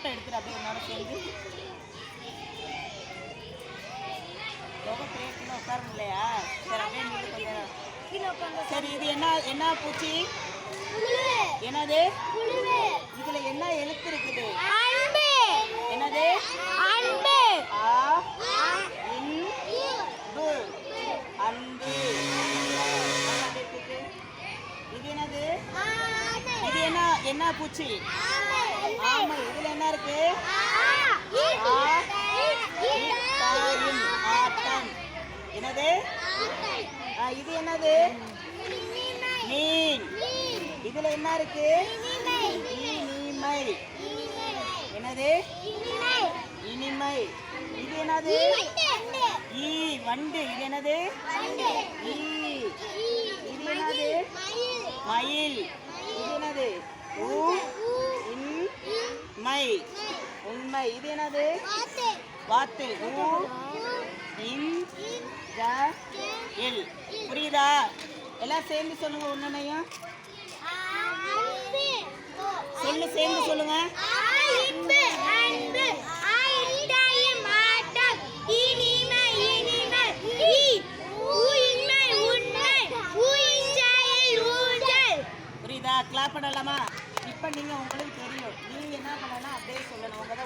Photo எடுத்துட்டு அப்படியே என்னோட சேர்ந்து. யோகா பிரேக்கில் உட்காரணும் இல்லையா? சரி அப்படியே நில்லு கொஞ்ச நேரம். கீழே உட்காந்து சரி இது என்ன என்ன பூச்சி? என்னது? இதுல என்ன எழுத்து இருக்குது? என்னது? அன்பு. இது என்னது? இது என்ன என்ன பூச்சி? ஆமா இதுல என்ன இருக்கு? ஆட்டம். என்னது? இது என்னது? மீன். இதுல என்ன இருக்கு? இனிமை. என்னது? இனிமை. இது என்னது? ஈ வண்டு. இது என்னது? ஈ. இது என்னது? மயில் இது என்னது ஊ இன் மை உண்மை. இது என்னது? வாத்து ஊ இன் இல். புரியுதா? எல்லாம் சேர்ந்து சொல்லுங்க ஒன்னையும் சொல்லு சேர்ந்து சொல்லுங்க. புரியுதா? கிளாப் பண்ணலாமா? இப்போ நீங்கள் உங்களுக்கு தெரியும். நீங்கள் என்ன பண்ணணும் அப்படியே சொல்லணும். உங்கள்